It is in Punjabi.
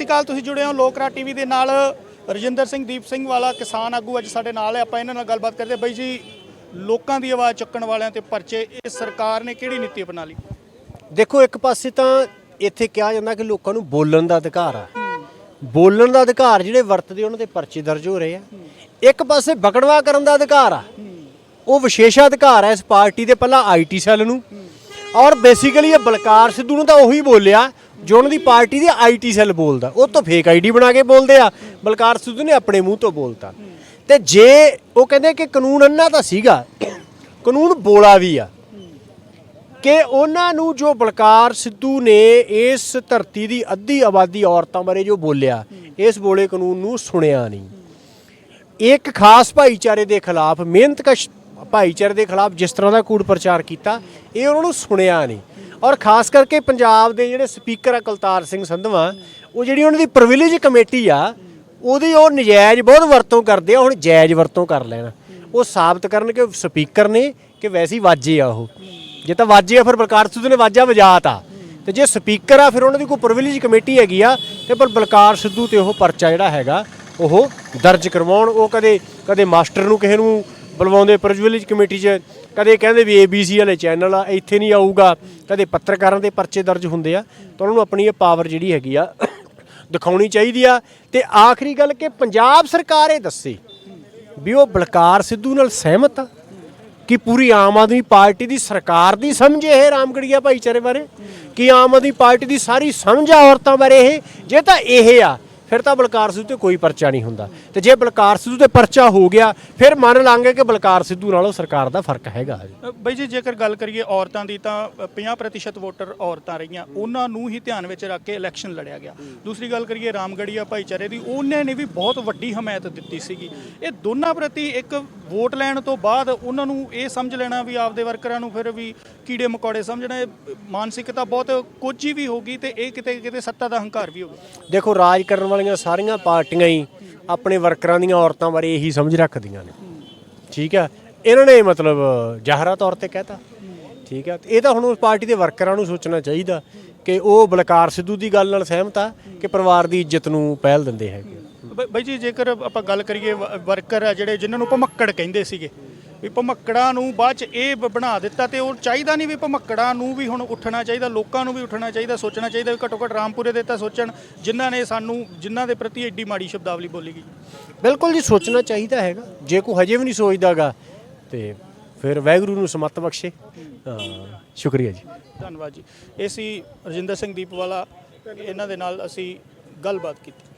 ਸ਼੍ਰੀ ਅਕਾਲ, ਤੁਸੀਂ ਜੁੜੇ ਹੋ ਲੋਕਰਾ ਟੀਵੀ ਦੇ ਨਾਲ। ਰਜਿੰਦਰ ਸਿੰਘ, ਦੀਪ ਸਿੰਘ ਵਾਲਾ ਕਿਸਾਨ ਆਗੂ ਅੱਜ ਸਾਡੇ ਨਾਲ ਹੈ। ਆਪਾਂ ਇਹਨਾਂ ਨਾਲ ਗੱਲਬਾਤ ਕਰਦੇ ਹਾਂ। ਬਾਈ ਜੀ, ਲੋਕਾਂ ਦੀ ਆਵਾਜ਼ ਚੱਕਣ ਵਾਲਿਆਂ ਤੇ ਪਰਚੇ, ਇਹ ਸਰਕਾਰ ਨੇ ਕਿਹੜੀ ਨੀਤੀ ਅਪਣਾ ਲਈ? ਦੇਖੋ, ਇੱਕ ਪਾਸੇ ਤਾਂ ਇੱਥੇ ਕਿਹਾ ਜਾਂਦਾ ਕਿ ਲੋਕਾਂ ਨੂੰ ਬੋਲਣ ਦਾ ਅਧਿਕਾਰ ਆ। ਬੋਲਣ ਦਾ ਅਧਿਕਾਰ ਜਿਹੜੇ ਵਰਤਦੇ, ਉਹਨਾਂ ਦੇ ਪਰਚੇ ਦਰਜ ਹੋ ਰਹੇ ਆ। ਇੱਕ ਪਾਸੇ ਬਕੜਵਾ ਕਰਨ ਦਾ ਅਧਿਕਾਰ ਆ। ਉਹ ਵਿਸ਼ੇਸ਼ ਅਧਿਕਾਰ ਹੈ ਇਸ ਪਾਰਟੀ ਦੇ, ਪਹਿਲਾਂ ਆਈਟੀ ਸੈੱਲ ਨੂੰ। ਔਰ ਬੇਸਿਕਲੀ ਇਹ ਬਲਕਾਰ ਸਿੱਧੂ ਨੂੰ ਤਾਂ ਉਹੀ ਬੋਲਿਆ ਜੋ ਉਹਨਾਂ ਦੀ ਪਾਰਟੀ ਦੀ ਆਈਟੀ ਸੈੱਲ ਬੋਲਦਾ, ਉਹ ਤਾਂ ਫੇਕ ਆਈਡੀ ਬਣਾ ਕੇ ਬੋਲਦੇ ਆ। ਬਲਕਾਰ ਸਿੱਧੂ ਨੇ ਆਪਣੇ ਮੂੰਹ ਤੋਂ ਬੋਲਤਾ। ਤੇ ਜੇ ਉਹ ਕਹਿੰਦੇ ਕਿ ਕਾਨੂੰਨ ਅੰਨਾ ਤਾਂ ਸੀਗਾ, ਕਾਨੂੰਨ ਬੋਲਾ ਵੀ ਆ, ਕਿ ਉਹਨਾਂ ਨੂੰ ਜੋ ਬਲਕਾਰ ਸਿੱਧੂ ਨੇ ਇਸ ਧਰਤੀ ਦੀ ਅੱਧੀ ਆਬਾਦੀ ਔਰਤਾਂ ਬਾਰੇ ਜੋ ਬੋਲਿਆ, ਇਸ ਬੋਲੇ ਕਾਨੂੰਨ ਨੂੰ ਸੁਣਿਆ ਨਹੀਂ। ਇੱਕ ਖਾਸ ਭਾਈਚਾਰੇ ਦੇ ਖਿਲਾਫ, ਮਿਹਨਤਕਸ਼ ਭਾਈਚਾਰੇ ਦੇ ਖਿਲਾਫ ਜਿਸ ਤਰ੍ਹਾਂ ਦਾ ਕੂੜ ਪ੍ਰਚਾਰ ਕੀਤਾ, ਇਹ ਉਹਨਾਂ ਨੂੰ ਸੁਣਿਆ ਨਹੀਂ। ਔਰ ਖਾਸ ਕਰਕੇ ਪੰਜਾਬ ਦੇ ਜਿਹੜੇ ਸਪੀਕਰ ਆ ਕੁਲਤਾਰ ਸਿੰਘ ਸੰਧਵਾ, ਉਹ ਜਿਹੜੀ ਉਹਨਾਂ ਦੀ ਪ੍ਰਿਵਿਲੇਜ ਕਮੇਟੀ ਆ, ਉਹਦੀ ਉਹ ਨਜਾਇਜ਼ ਬਹੁਤ ਵਰਤੋਂ ਕਰਦੇ ਆ ਹੁਣ ਜਾਇਜ਼ ਵਰਤੋਂ ਕਰ ਲੈਣਾ। ਉਹ ਸਾਬਤ ਕਰਨ ਕਿ ਸਪੀਕਰ ਨੇ ਕਿ ਵੈਸੇ ਵਾਜੇ ਆ ਉਹ। ਜੇ ਤਾਂ ਵਾਜੇ ਆ, ਫਿਰ ਬਲਕਾਰ ਸਿੱਧੂ ਨੇ ਵਾਜਾ ਵਜਾਤਾ ਤੇ ਜੇ ਸਪੀਕਰ ਆ, ਫਿਰ ਉਹਨਾਂ ਦੀ ਕੋਈ ਪ੍ਰਿਵਿਲੇਜ ਕਮੇਟੀ ਹੈਗੀ ਆ, ਤੇ ਪਰ ਬਲਕਾਰ ਸਿੱਧੂ ਤੇ ਉਹ ਪਰਚਾ ਜਿਹੜਾ ਹੈਗਾ, ਉਹ ਦਰਜ ਕਰਵਾਉਣ। ਉਹ ਕਦੇ ਕਦੇ ਮਾਸਟਰ ਨੂੰ ਕਿਸੇ ਨੂੰ ਬੁਲਵਾਉਂਦੇ ਪ੍ਰਿਵਿਲੇਜ ਕਮੇਟੀ 'ਚ ਕਦੇ ਕਹਿੰਦੇ ਵੀ ABC ਵਾਲੇ ਚੈਨਲ ਆ, ਇੱਥੇ ਨਹੀਂ ਆਊਗਾ। ਕਦੇ ਪੱਤਰਕਾਰਾਂ ਦੇ ਪਰਚੇ ਦਰਜ ਹੁੰਦੇ ਆ। ਤਾਂ ਉਹਨਾਂ ਨੂੰ ਆਪਣੀ ਇਹ ਪਾਵਰ ਜਿਹੜੀ ਹੈਗੀ ਆ, ਦਿਖਾਉਣੀ ਚਾਹੀਦੀ ਆ। ਤੇ ਆਖਰੀ ਗੱਲ ਕਿ ਪੰਜਾਬ ਸਰਕਾਰ ਇਹ ਦੱਸੇ ਵੀ ਉਹ ਬਲਕਾਰ ਸਿੱਧੂ ਨਾਲ ਸਹਿਮਤ ਆ ਕਿ ਪੂਰੀ ਆਮ ਆਦਮੀ ਪਾਰਟੀ ਦੀ ਸਰਕਾਰ ਦੀ ਸਮਝ ਇਹ ਰਾਮਗੜੀਆ ਭਾਈਚਾਰੇ ਬਾਰੇ, ਕਿ ਆਮ ਆਦਮੀ ਪਾਰਟੀ ਦੀ ਸਾਰੀ ਸਮਝ ਆ ਔਰਤਾਂ ਬਾਰੇ ਇਹ, ਜੇ ਤਾਂ ਇਹ ਆ ਫਿਰ ਤਾਂ ਬਲਕਾਰ ਸਿੱਧੂ ਤੇ ਕੋਈ ਪਰਚਾ ਨਹੀਂ ਹੁੰਦਾ। ਤੇ ਜੇ ਬਲਕਾਰ ਸਿੱਧੂ ਤੇ ਪਰਚਾ ਹੋ ਗਿਆ ਫਿਰ ਮੰਨ ਲਾਂਗੇ ਕਿ ਬਲਕਾਰ ਸਿੱਧੂ ਨਾਲੋਂ ਸਰਕਾਰ ਦਾ ਫ਼ਰਕ ਹੈਗਾ ਅ, ਬਾਈ ਜੀ ਜੇਕਰ ਗੱਲ ਕਰੀਏ ਔਰਤਾਂ ਦੀ ਤਾਂ ਅ, 50% ਵੋਟਰ ਔਰਤਾਂ ਰਹੀਆਂ। ਉਹਨਾਂ ਨੂੰ ਹੀ ਧਿਆਨ ਵਿੱਚ ਰੱਖ ਕੇ ਇਲੈਕਸ਼ਨ ਲੜਿਆ ਗਿਆ। ਦੂਸਰੀ ਗੱਲ ਕਰੀਏ ਰਾਮਗੜੀਆ ਭਾਈਚਾਰੇ ਦੀ ਉਹਨਾਂ ਨੇ ਵੀ ਬਹੁਤ ਵੱਡੀ ਹਮਾਇਤ ਦਿੱਤੀ ਸੀਗੀ। ਇਹ ਦੋਨਾਂ ਪ੍ਰਤੀ ਇੱਕ ਵੋਟ ਲੈਣ ਤੋਂ ਬਾਅਦ ਉਹਨਾਂ ਨੂੰ ਇਹ ਸਮਝ ਲੈਣਾ ਵੀ ਆਪਦੇ ਵਰਕਰਾਂ ਨੂੰ ਫਿਰ ਵੀ ਕੀੜੇ ਮਕੌੜੇ ਸਮਝਣਾ ਇਹ ਮਾਨਸਿਕਤਾ ਬਹੁਤ ਕੋਝੀ ਵੀ ਹੋਗੀ ਤੇ ਇਹ ਕਿਤੇ ਕਿਤੇ ਸੱਤਾ ਦਾ ਹੰਕਾਰ ਵੀ ਹੋਗਾ ਦੇਖੋ, ਰਾਜ ਕਰਨ ਵਾਲੀਆਂ ਸਾਰੀਆਂ ਪਾਰਟੀਆਂ ਹੀ ਆਪਣੇ ਵਰਕਰਾਂ ਦੀਆਂ ਔਰਤਾਂ ਬਾਰੇ ਇਹੀ ਸਮਝ ਰੱਖਦੀਆਂ ਨੇ। ਠੀਕ ਆ? ਇਹਨਾਂ ਨੇ ਮਤਲਬ ਜ਼ਾਹਰਾ ਤੌਰ ਤੇ ਕਹਿਤਾ। ਠੀਕ ਆ? ਤੇ ਇਹ ਤਾਂ ਹੁਣ ਉਸ ਪਾਰਟੀ ਦੇ ਵਰਕਰਾਂ ਨੂੰ ਸੋਚਣਾ ਚਾਹੀਦਾ ਕਿ ਉਹ ਬਲਕਾਰ ਸਿੱਧੂ ਦੀ ਗੱਲ ਨਾਲ ਸਹਿਮਤ ਆ ਕਿ ਪਰਿਵਾਰ ਦੀ ਇੱਜ਼ਤ ਨੂੰ ਪਹਿਲ ਦਿੰਦੇ ਹੈਗੇ। ਬ- ਬਾਈ ਜੀ ਜੇਕਰ ਆਪਾਂ ਗੱਲ ਕਰੀਏ ਵ- ਵਰਕਰ ਆ ਜਿਹੜੇ ਜਿਨ੍ਹਾਂ ਨੂੰ ਭਮੱਕੜ ਕਹਿੰਦੇ ਸੀਗੇ ਵੀ ਭਮੱਕੜਾਂ ਨੂੰ ਬਾਅਦ ਚ ਇਹ ਬ- ਬਣਾ ਦਿੱਤਾ ਤੇ ਉਹ ਚਾਹੀਦਾ ਨਹੀਂ ਵੀ ਭਮੱਕੜਾਂ ਨੂੰ ਵੀ ਹੁਣ ਉੱਠਣਾ ਚਾਹੀਦਾ ਲੋਕਾਂ ਨੂੰ ਵੀ ਉੱਠਣਾ ਚਾਹੀਦਾ ਸੋਚਣਾ ਚਾਹੀਦਾ ਵੀ ਘੱਟੋ ਘੱਟ ਰਾਮਪੁਰੇ ਦੇ ਤਾਂ ਸੋਚਣ ਜਿਨ੍ਹਾਂ ਨੇ ਸਾਨੂੰ ਜਿਨ੍ਹਾਂ ਦੇ ਪ੍ਰਤੀ ਐਡੀ ਮਾੜੀ ਸ਼ਬਦਾਵਲੀ ਬੋਲੀ ਗਈ। ਬਿਲਕੁਲ ਜੀ ਸੋਚਣਾ ਚਾਹੀਦਾ ਹੈਗਾ। ਜੇ ਕੋਈ ਹਜੇ ਵੀ ਨਹੀਂ ਸੋਚਦਾਗਾ ਤੇ ਫਿਰ ਵਾਹਿਗੁਰੂ ਨੂੰ ਸਮਤ ਬਖਸ਼ੇ। ਹਾਂ ਸ਼ੁਕਰੀਆ ਜੀ। ਧੰਨਵਾਦ ਜੀ। ਇਹ ਸੀ ਰਜਿੰਦਰ ਸਿੰਘ ਦੀਪਵਾਲਾ। ਇਹਨਾਂ ਦੇ ਨਾਲ ਅਸੀਂ ਗੱਲਬਾਤ ਕੀਤੀ।